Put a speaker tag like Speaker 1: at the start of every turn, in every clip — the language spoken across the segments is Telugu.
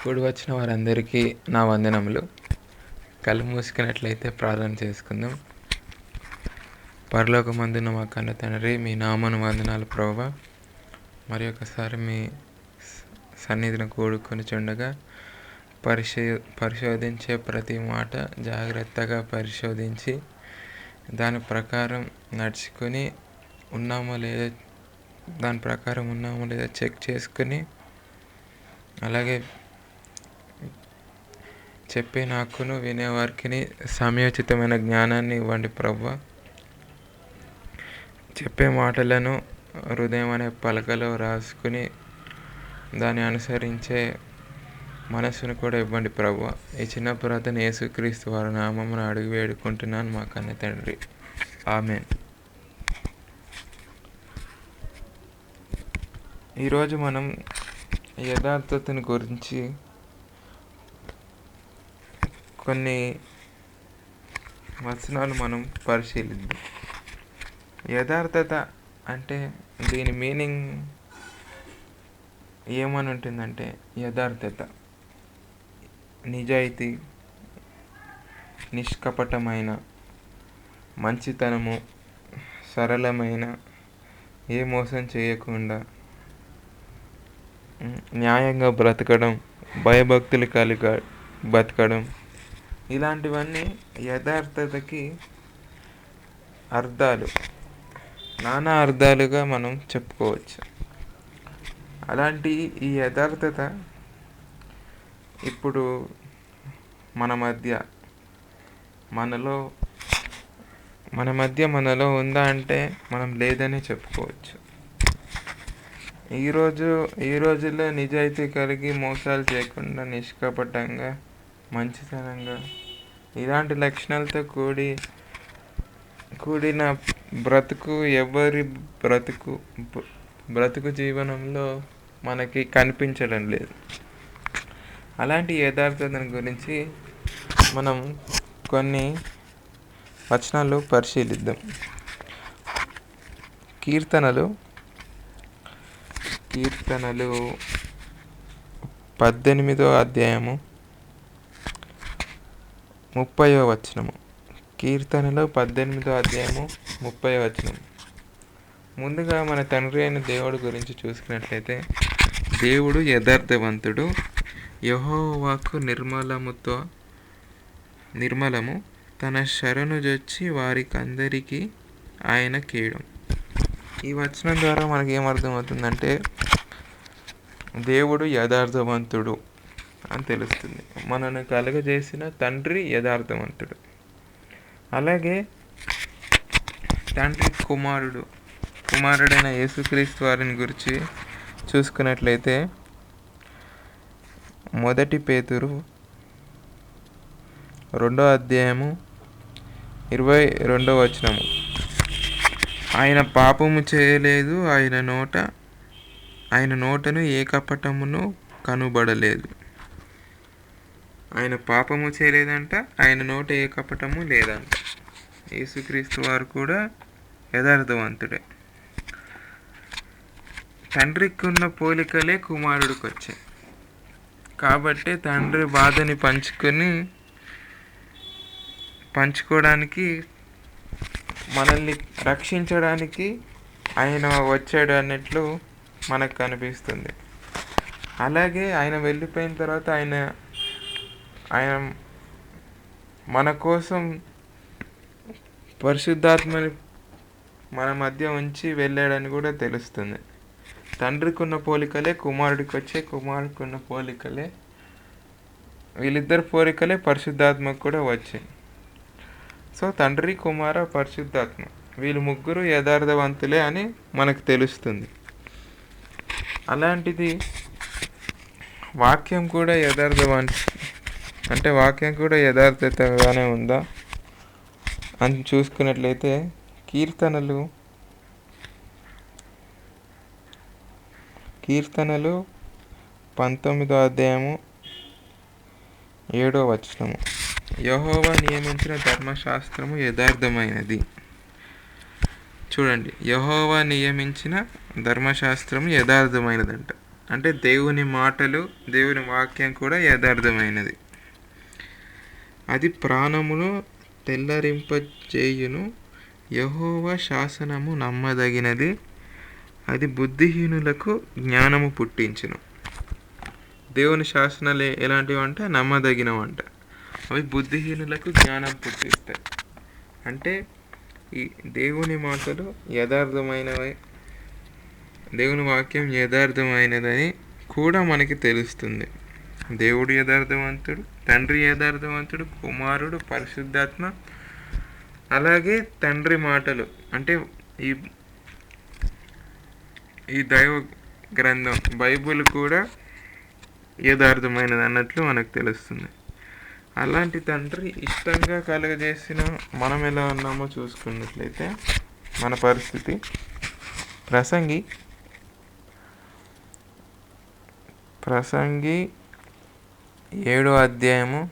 Speaker 1: ఇప్పుడు వచ్చిన వారందరికీ నా వందనములు. కళ్ళు మూసుకున్నట్లయితే ప్రార్థన చేసుకుందాం. పరలోకమందున మా కన్న తండ్రి మీ నామను వందనాలు ప్రభా మరి ఒకసారి మీ సన్నిధిని కూడుకొని చుండగా పరిశో పరిశోధించే ప్రతి మాట జాగ్రత్తగా పరిశోధించి దాని ప్రకారం నడుచుకొని ఉన్నామో లేదో దాని ప్రకారం ఉన్నామో లేదో చెక్ చేసుకుని అలాగే చెప్పే నాకును వినేవారికి సమయోచితమైన జ్ఞానాన్ని ఇవ్వండి ప్రభు చెప్పే మాటలను హృదయం అనే పలకలో రాసుకుని దాన్ని అనుసరించే మనసును కూడా ఇవ్వండి ప్రభు ఈ చిన్న పురాతన యేసుక్రీస్తు వారి నామమును అడిగి వేడుకుంటున్నాను మా కన్న తండ్రి. ఆమెన్. ఈరోజు మనం యథార్థతను గురించి కొన్ని వచనాలు మనం పరిశీలిద్దాం. యథార్థత అంటే దీని మీనింగ్ ఏమని ఉంటుందంటే యథార్థత నిజాయితీ నిష్కపటమైన మంచితనము సరళమైన ఏ మోసం చేయకుండా న్యాయంగా బ్రతకడం భయభక్తులు కలిగ బతకడం ఇలాంటివన్నీ యథార్థతకి అర్థాలు నానా అర్థాలుగా మనం చెప్పుకోవచ్చు. అలాంటి ఈ యథార్థత ఇప్పుడు మన మధ్య మనలో మన మధ్య మనలో ఉందా అంటే మనం లేదని చెప్పుకోవచ్చు. ఈరోజు ఈ రోజుల్లో నిజాయితీ కలిగి మోసాలు చేయకుండా నిష్కపటంగా మంచితనంగా. ఇలాంటి లక్షణాలతో కూడి కూడిన బ్రతుకు ఎవరి బ్రతుకు బ్రతుకు జీవనంలో మనకి కనిపించడం లేదు. అలాంటి యథార్థతను గురించి మనం కొన్ని వచనాలు పరిశీలిద్దాం. కీర్తనలు కీర్తనలు పద్దెనిమిదో అధ్యాయము ముప్పయో వచనము. కీర్తనలో పద్దెనిమిదో అధ్యాయము ముప్పై వచనం. ముందుగా మన తండ్రి అయిన దేవుడు గురించి చూసుకున్నట్లయితే దేవుడు యథార్థవంతుడు యహోవాకు నిర్మలముతో నిర్మలము తన శరణు జొచ్చి వారికి అందరికీ ఆయన కీయడం ఈ వచనం ద్వారా మనకి ఏమర్థమవుతుందంటే దేవుడు యథార్థవంతుడు. అని తెలుస్తుంది. మనను కలుగజేసిన తండ్రి యథార్థవంతుడు. అలాగే తండ్రి కుమారుడు కుమారుడైన యేసుక్రీస్తు వారిని గురించి చూసుకున్నట్లయితే మొదటి పేతురు రెండో అధ్యాయము ఇరవై రెండో వచనము. ఆయన పాపము చేయలేదు ఆయన నోట ఆయన నోటను ఏ కపటమును కనుబడలేదు. ఆయన పాపము చేయలేదంట ఆయన నోట ఏ కపటము లేదంట. యేసుక్రీస్తు వారు కూడా యథార్థవంతుడే. తండ్రికి ఉన్న పోలికలే కుమారుడికి వచ్చాయి కాబట్టి తండ్రి బాధని పంచుకొని పంచుకోవడానికి మనల్ని రక్షించడానికి ఆయన వచ్చాడు అన్నట్లు మనకు కనిపిస్తుంది. అలాగే ఆయన వెళ్ళిపోయిన తర్వాత ఆయన ఆయన మన కోసం పరిశుద్ధాత్మని మన మధ్య ఉంచి వెళ్ళాడని కూడా తెలుస్తుంది. తండ్రికి ఉన్న పోలికలే కుమారుడికి వచ్చే కుమారుడికి ఉన్న పోలికలే వీళ్ళిద్దరు పోలికలే పరిశుద్ధాత్మకు కూడా వచ్చాయి. సో తండ్రి కుమార పరిశుద్ధాత్మ వీళ్ళు ముగ్గురు యథార్థవంతులే అని మనకు తెలుస్తుంది. అలాంటిది వాక్యం కూడా యథార్థవంతు అంటే వాక్యం కూడా యథార్థతగానే ఉందా? అని చూసుకున్నట్లయితే కీర్తనలు కీర్తనలు పంతొమ్మిదో అధ్యాయము ఏడో వచనము. యహోవా నియమించిన ధర్మశాస్త్రము యథార్థమైనది. చూడండి యహోవా నియమించిన ధర్మశాస్త్రము యథార్థమైనదంట. అంటే దేవుని మాటలు దేవుని వాక్యం కూడా యథార్థమైనది. అది ప్రాణమును తెల్లరింపజేయును. యహోవ శాసనము నమ్మదగినది. అది బుద్ధిహీనులకు జ్ఞానము పుట్టించును. దేవుని శాసనాలు ఎలాంటివి అంటే నమ్మదగినవంట. అవి బుద్ధిహీనులకు జ్ఞానం పుట్టిస్తాయి. అంటే ఈ దేవుని మాటలు యథార్థమైనవి దేవుని వాక్యం యథార్థమైనదని కూడా మనకి తెలుస్తుంది. దేవుడు యథార్థవంతుడు తండ్రి యథార్థవంతుడు కుమారుడు పరిశుద్ధాత్మ. అలాగే తండ్రి మాటలు అంటే ఈ ఈ దైవ గ్రంథం బైబిల్ కూడా యథార్థమైనది అన్నట్లు మనకు తెలుస్తుంది. అలాంటి తండ్రి ఇష్టంగా కలుగజేసిన మనం ఎలా ఉన్నామో చూసుకున్నట్లయితే మన పరిస్థితి ప్రసంగి ప్రసంగి ఏడో అధ్యాయము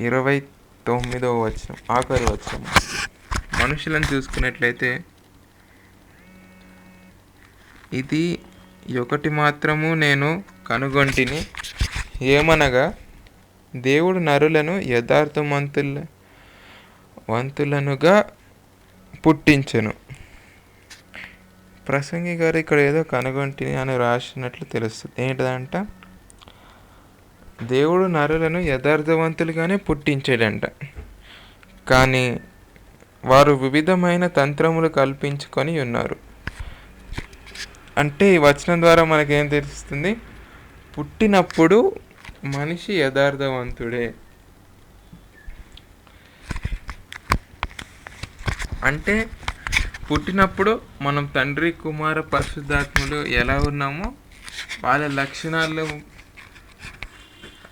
Speaker 1: ఇరవై తొమ్మిదవ వచనం ఆఖరి వచనం. మనుషులను చూసుకున్నట్లయితే ఇది ఒకటి మాత్రము నేను కనుగొంటిని ఏమనగా దేవుడు నరులను యథార్థవంతుల వంతులనుగా పుట్టించెను. ప్రసంగి గారు ఇక్కడ ఏదో కనుగొంటిని అని రాసినట్లు తెలుస్తుంది. ఏంటిదంట? దేవుడు నరులను యథార్థవంతులుగానే పుట్టించాడంట. కానీ వారు వివిధమైన తంత్రములు కల్పించుకొని ఉన్నారు. అంటే ఈ వచనం ద్వారా మనకేం తెలుస్తుంది? పుట్టినప్పుడు మనిషి యథార్థవంతుడే. అంటే పుట్టినప్పుడు మనం తండ్రి కుమార పరిశుద్ధాత్ములు ఎలా ఉన్నామో వాళ్ళ లక్షణాలు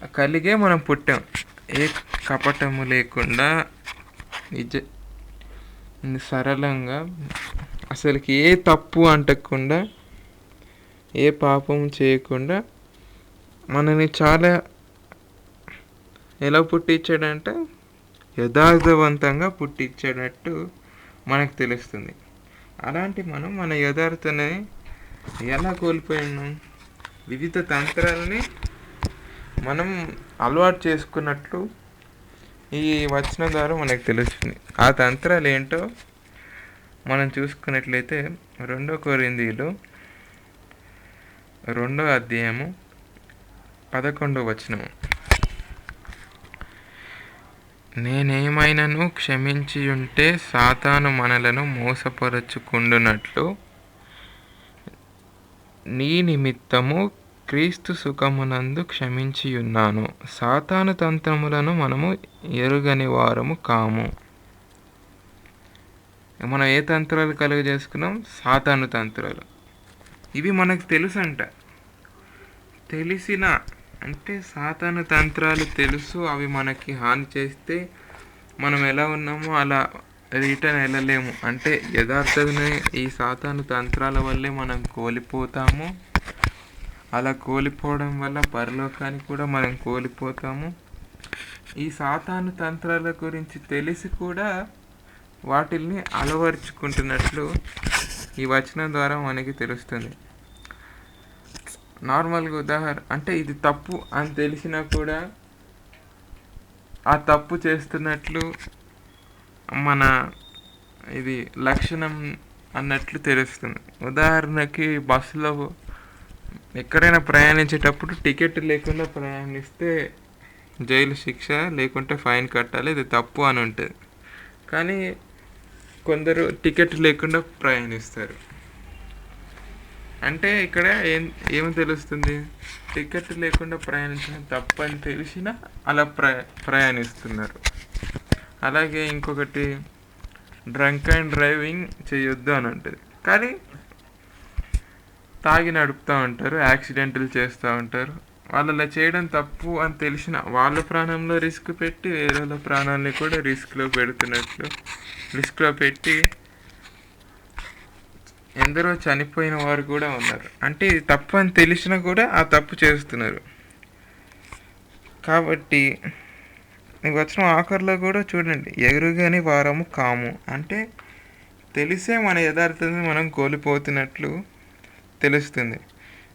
Speaker 1: కలిగే మనం పుట్టాం. ఏ కపటము లేకుండా నిజ సరళంగా అసలుకి ఏ తప్పు అంటకుండా ఏ పాపం చేయకుండా మనని చాలా ఎలా పుట్టించాడంటే యథార్థవంతంగా పుట్టించేటట్టు మనకు తెలుస్తుంది. అలాంటి మనం మన యథార్థని ఎలా కోల్పోయినాం వివిధ తంత్రాలని మనం అలవాటు చేసుకున్నట్లు ఈ వచ్చిన ద్వారా మనకు తెలుస్తుంది. ఆ తంత్రాలు ఏంటో మనం చూసుకున్నట్లయితే రెండో కొరిందీలో రెండో అధ్యాయము పదకొండో వచనము. నేనేమైనను క్షమించి ఉంటే సాతాను మనలను మోసపరచుకుండునట్లు నీ నిమిత్తము క్రీస్తు సుఖమునందు క్షమించి ఉన్నాను సాతాను తంత్రములను మనము ఎరుగని వారము కాము. మనం ఏ తంత్రాలు కలుగజేసుకున్నాం సాతాను తంత్రాలు. ఇవి మనకు తెలుసంట. తెలిసిన అంటే సాతాను తంత్రాలు తెలుసు అవి మనకి హాని చేస్తే మనం ఎలా ఉన్నామో అలా రిటర్న్ వెళ్ళలేము. అంటే యథార్థమే ఈ సాతాను తంత్రాల వల్లే మనం కోల్పోతాము. అలా కోల్పోవడం వల్ల పరలోకానికి కూడా మనం కోల్పోతాము. ఈ సాతాను తంత్రాల గురించి తెలిసి కూడా వాటిల్ని అలవరుచుకుంటున్నట్లు ఈ వచనం ద్వారా మనకి తెలుస్తుంది. నార్మల్గా ఉదాహరణ అంటే ఇది తప్పు అని తెలిసినా కూడా ఆ తప్పు చేస్తున్నట్లు మన ఇది లక్షణం అన్నట్లు తెలుస్తుంది. ఉదాహరణకి బస్సులో ఎక్కడైనా ప్రయాణించేటప్పుడు టికెట్ లేకుండా ప్రయాణిస్తే జైలు శిక్ష లేకుంటే ఫైన్ కట్టాలి ఇది తప్పు అని ఉంటుంది. కానీ కొందరు టికెట్ లేకుండా ప్రయాణిస్తారు. అంటే ఇక్కడ ఏం ఏమి తెలుస్తుంది? టికెట్ లేకుండా ప్రయాణించడం తప్పని తెలిసినా అలా ప్ర ప్రయాణిస్తున్నారు. అలాగే ఇంకొకటి డ్రంక్ అండ్ డ్రైవింగ్ చేయొద్దు అని ఉంటుంది. కానీ తాగి నడుపుతూ ఉంటారు యాక్సిడెంట్లు చేస్తూ ఉంటారు. వాళ్ళు అలా చేయడం తప్పు అని తెలిసిన వాళ్ళ ప్రాణంలో రిస్క్ పెట్టి వేరే వాళ్ళ ప్రాణాలని కూడా రిస్క్లో పెడుతున్నట్లు. రిస్క్లో పెట్టి ఎందరో చనిపోయిన వారు కూడా ఉన్నారు. అంటే ఇది తప్పు అని తెలిసినా కూడా ఆ తప్పు చేస్తున్నారు. కాబట్టి నీకు వచ్చిన ఆఖరిలో కూడా చూడండి ఎగురుగాని వారము కాము. అంటే తెలిసే మన యథార్థతను మనం కోల్పోతున్నట్లు తెలుస్తుంది.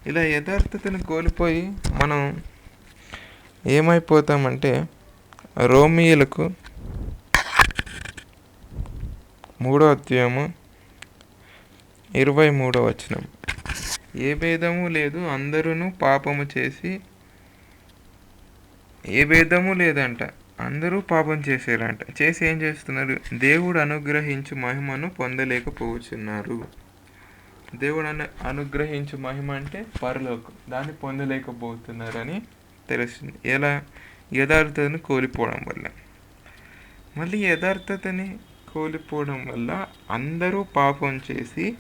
Speaker 1: ఇలా యథార్థతను కోల్పోయి మనం ఏమైపోతామంటే రోమియోలకు మూడో అధ్యాయము ఇరవై మూడో వచనం. ఏ భేదము లేదు అందరూ పాపము చేసి ఏ భేదము లేదంట అందరూ పాపం చేశారంట చేసి ఏం చేస్తున్నారు? దేవుడు అనుగ్రహించు మహిమను పొందలేకపోతున్నారు దేవుడు అను అనుగ్రహించు మహిమ అంటే పరలోకం. దాన్ని పొందలేకపోతున్నారని తెలుస్తుంది. ఎలా? యథార్థతను కోల్పోవడం వల్ల. మళ్ళీ యథార్థతని కోల్పోవడం వల్ల అందరూ పాపం చేసి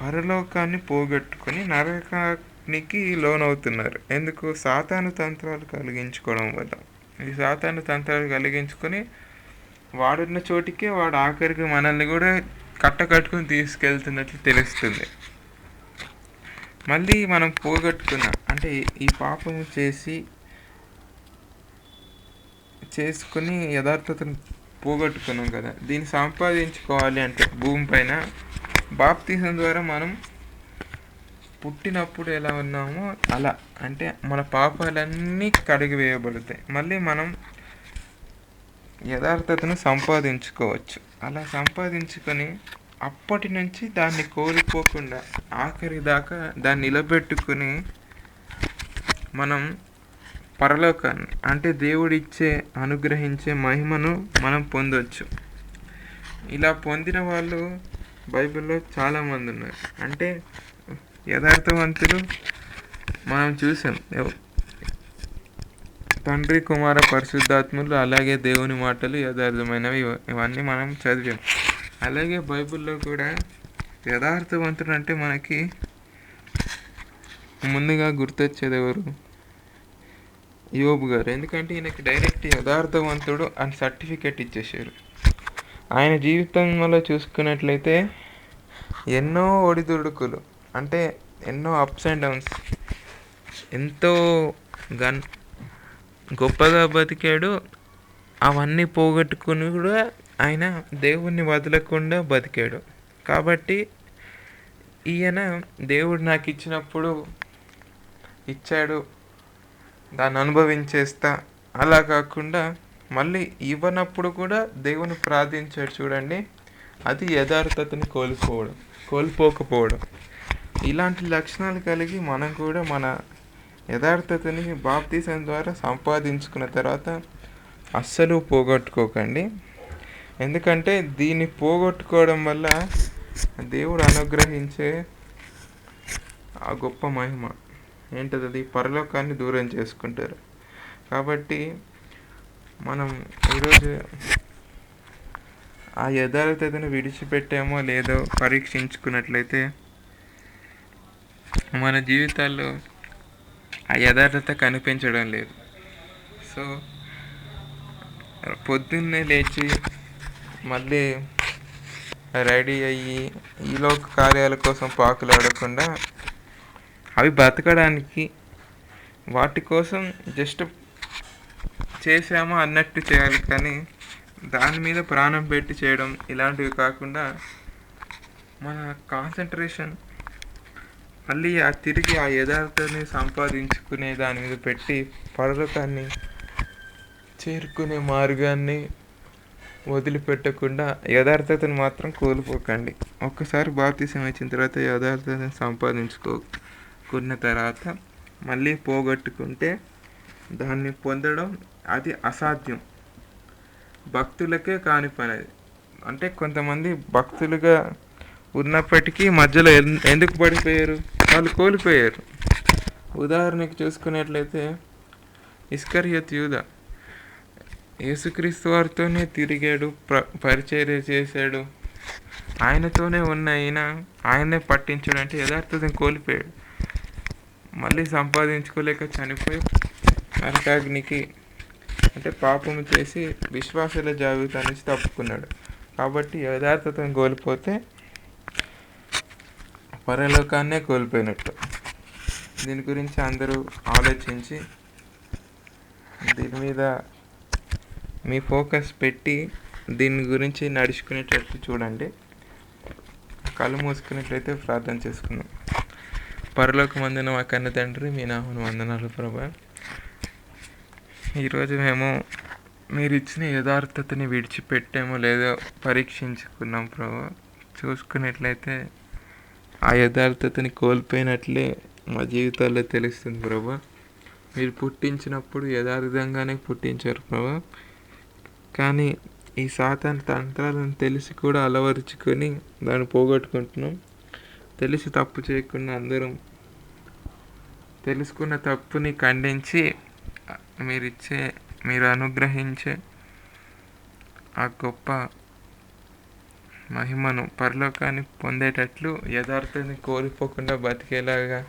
Speaker 1: పరలోకాన్ని పోగొట్టుకొని నరకానికి లోనవుతున్నారు. ఎందుకు? సాతాను తంత్రాలు కలిగించుకోవడం వల్ల. ఈ సాతాను తంత్రాలు కలిగించుకొని వాడున్న చోటికే వాడు ఆఖరికి మనల్ని కూడా కట్ట కట్టుకుని తీసుకెళ్తున్నట్లు తెలుస్తుంది. మళ్ళీ మనం పోగొట్టుకున్న అంటే ఈ పాపము చేసి చేసుకుని యథార్థతను పోగొట్టుకున్నాం కదా. దీన్ని సంపాదించుకోవాలి అంటే భూమి పైన బాప్తీసం ద్వారా మనం పుట్టినప్పుడు ఎలా ఉన్నామో అలా. అంటే మన పాపాలన్నీ కడిగివేయబడతాయి. మళ్ళీ మనం యథార్థతను సంపాదించుకోవచ్చు. అలా సంపాదించుకొని అప్పటి నుంచి దాన్ని కోల్పోకుండా ఆఖరి దాకా దాన్ని నిలబెట్టుకుని మనం పరలోకాన్ని అంటే దేవుడిచ్చే అనుగ్రహించే మహిమను మనం పొందొచ్చు. ఇలా పొందిన వాళ్ళు బైబిల్లో చాలామంది ఉన్నారు. అంటే యథార్థవంతులు మనం చూసాం. తండ్రి కుమార పరిశుద్ధాత్ములు అలాగే దేవుని మాటలు యథార్థమైనవి. ఇవన్నీ మనం చదివాం. అలాగే బైబిల్లో కూడా యథార్థవంతుడు అంటే మనకి ముందుగా గుర్తొచ్చేది ఎవరు? యోబు గారు. ఎందుకంటే ఈయనకి డైరెక్ట్ యథార్థవంతుడు అని సర్టిఫికేట్ ఇచ్చేసారు ఆయన జీవితంలో చూసుకున్నట్లయితే ఎన్నో ఒడిదుడుకులు అంటే ఎన్నో అప్స్ అండ్ డౌన్స్ ఎంతో గన్ గొప్పగా బతికాడు. అవన్నీ పోగొట్టుకుని కూడా ఆయన దేవుణ్ణి వదలకుండా బతికాడు. కాబట్టి ఈయన దేవుడు నాకు ఇచ్చినప్పుడు ఇచ్చాడు. దాన్ని అనుభవించేస్తా. అలా కాకుండా మళ్ళీ ఇవ్వనప్పుడు కూడా దేవుని ప్రార్థించాడు చూడండి. అది యథార్థతను కోల్పోవడం కోల్పోకపోవడం. ఇలాంటి లక్షణాలు కలిగి మనం కూడా మన యథార్థతని బాప్తీసం ద్వారా సంపాదించుకున్న తర్వాత అస్సలు పోగొట్టుకోకండి. ఎందుకంటే దీన్ని పోగొట్టుకోవడం వల్ల దేవుడు అనుగ్రహించే ఆ గొప్ప మహిమ ఏంటది? పరలోకాన్ని దూరం చేసుకుంటారు. కాబట్టి మనం ఈరోజు ఆ యథార్థతను విడిచిపెట్టామో లేదో పరీక్షించుకున్నట్లయితే మన జీవితాల్లో ఆ యథార్థత కనిపించడం లేదు. సో పొద్దున్నే లేచి మళ్ళీ రెడీ అయ్యి ఈలోక కార్యాల కోసం పాకులాడకుండా అవి బతకడానికి వాటి కోసం జస్ట్ చేసామా అన్నట్టు చేయాలి. కానీ దాని మీద ప్రాణం పెట్టి చేయడం ఇలాంటివి కాకుండా మన కాన్సన్ట్రేషన్ మళ్ళీ ఆ తిరిగి ఆ యథార్థాన్ని సంపాదించుకునే దాని మీద పెట్టి పరలోకాన్ని చేరుకునే మార్గాన్ని వదిలిపెట్టకుండా యథార్థతను మాత్రం కోల్పోకండి. ఒక్కసారి బాప్తీసం వచ్చిన తర్వాత యథార్థతను సంపాదించుకోకున్న తర్వాత మళ్ళీ పోగొట్టుకుంటే దాన్ని పొందడం అది అసాధ్యం. భక్తులకే కాని పని అంటే కొంతమంది భక్తులుగా ఉన్నప్పటికీ మధ్యలో ఎన్- ఎందుకు పడిపోయారు? వాళ్ళు కోల్పోయారు. ఉదాహరణకి చూసుకున్నట్లయితే ఇస్కరియత్ యూద. యేసుక్రీస్తు వారితోనే తిరిగాడు ప్ర పరిచర్య చేశాడు. ఆయనతోనే ఉన్న ఈయన ఆయనే పట్టించాడు అంటే యథార్థతను కోల్పోయాడు. మళ్ళీ సంపాదించుకోలేక చనిపోయి నరకాగ్నికి అంటే పాపము చేసి విశ్వాసాల జాబితా నుంచి తప్పుకున్నాడు. కాబట్టి యథార్థతను కోల్పోతే పరలోకాన్నే కోల్పోయినట్టు. దీని గురించి అందరూ ఆలోచించి దీని మీద మీ ఫోకస్ పెట్టి దీని గురించి నడుచుకునేటట్టు చూడండి. కళ్ళు మూసుకున్నట్లయితే ప్రార్థన చేసుకుందాం. పరలోకమందున మా కన్న తండ్రి మీ నామను వందనాలు ప్రభా. ఈరోజు మేము మీరు ఇచ్చిన యథార్థతని విడిచిపెట్టామో లేదో పరీక్షించుకున్నాం ప్రభా. చూసుకున్నట్లయితే ఆ యథార్థతని కోల్పోయినట్లే మా జీవితాల్లో తెలుస్తుంది ప్రభా. మీరు పుట్టించినప్పుడు యథార్థంగానే పుట్టించారు ప్రభా. కానీ ఈ సాతాన్ తంత్రాలను తెలిసి కూడా అలవరుచుకొని దాన్ని పోగొట్టుకుంటున్నాం. తెలిసి తప్పు చేయకుండా అందరం తెలుసుకున్న తప్పుని ఖండించి మీరు ఇచ్చే మీరు అనుగ్రహించే ఆ గొప్ప మహిమను పరలోకాన్ని పొందేటట్లు యథార్థాన్ని కోల్పోకుండా బతికేలాగా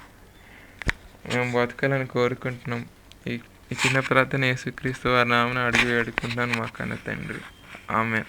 Speaker 1: మేము బతకాలని కోరుకుంటున్నాం. ఈ ఈ చిన్న ప్రార్థన యేసుక్రీస్తు వారి నామను అడిగి వేడుకుంటున్నాను మా కన్న తండ్రి. ఆమె